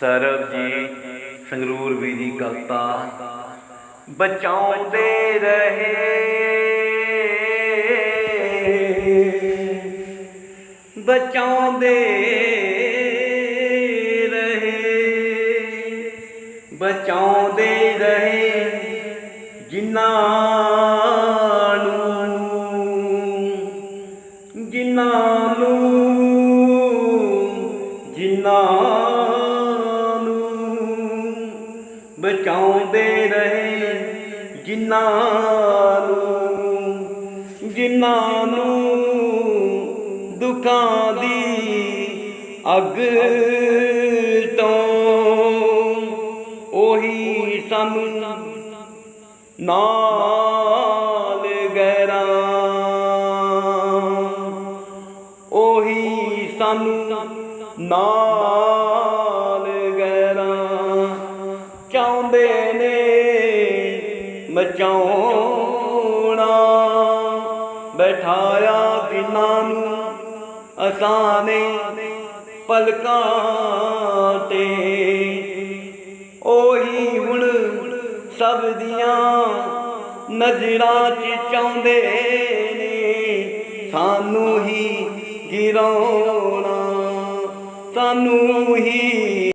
ਸਰਬ ਜੀ ਸੰਗਰੂਰ ਵੀ ਦੀ ਕਵਿਤਾ ਬਚਾਉਂਦੇ ਰਹੇ। ਬਚਾਉਂਦੇ ਰਹੇ। ਬਚਾਉਂਦੇ ਰਹੇ ਜਿਨ੍ਹਾਂ ਨੂੰ ਜਿਨ੍ਹਾਂ ਨੂੰ, ਜਿਨ੍ਹਾਂ ਬਚਾਉਂਦੇ ਰਹੇ ਜਿਨ੍ਹਾਂ ਨੂੰ ਜਿਨ੍ਹਾਂ ਨੂੰ ਦੁੱਖਾਂ ਦੀ ਅੱਗ ਤੋਂ ਉਹੀ ਸਾਨੂੰ ਨਾਲ ਗੈਰਾਂ ਉਹੀ ਸਾਨੂੰ ਨਾਲ ਚਾਹੁੰਦੇ ਨੇ, ਮਚਾਉਣਾ। ਬੈਠਾਇਆ ਜਿਨ੍ਹਾਂ ਨੂੰ ਅਸਾਨੇ ਪਲਕਾਂ ਤੇ। ਉਹੀ ਹੁਣ ਸਭ ਦੀਆਂ ਨਜ਼ਰਾਂ 'ਚ ਚਾਹੁੰਦੇ ਨੇ, ਸਾਨੂੰ ਹੀ ਗਿਰਾਉਣਾ, ਸਾਨੂੰ ਹੀ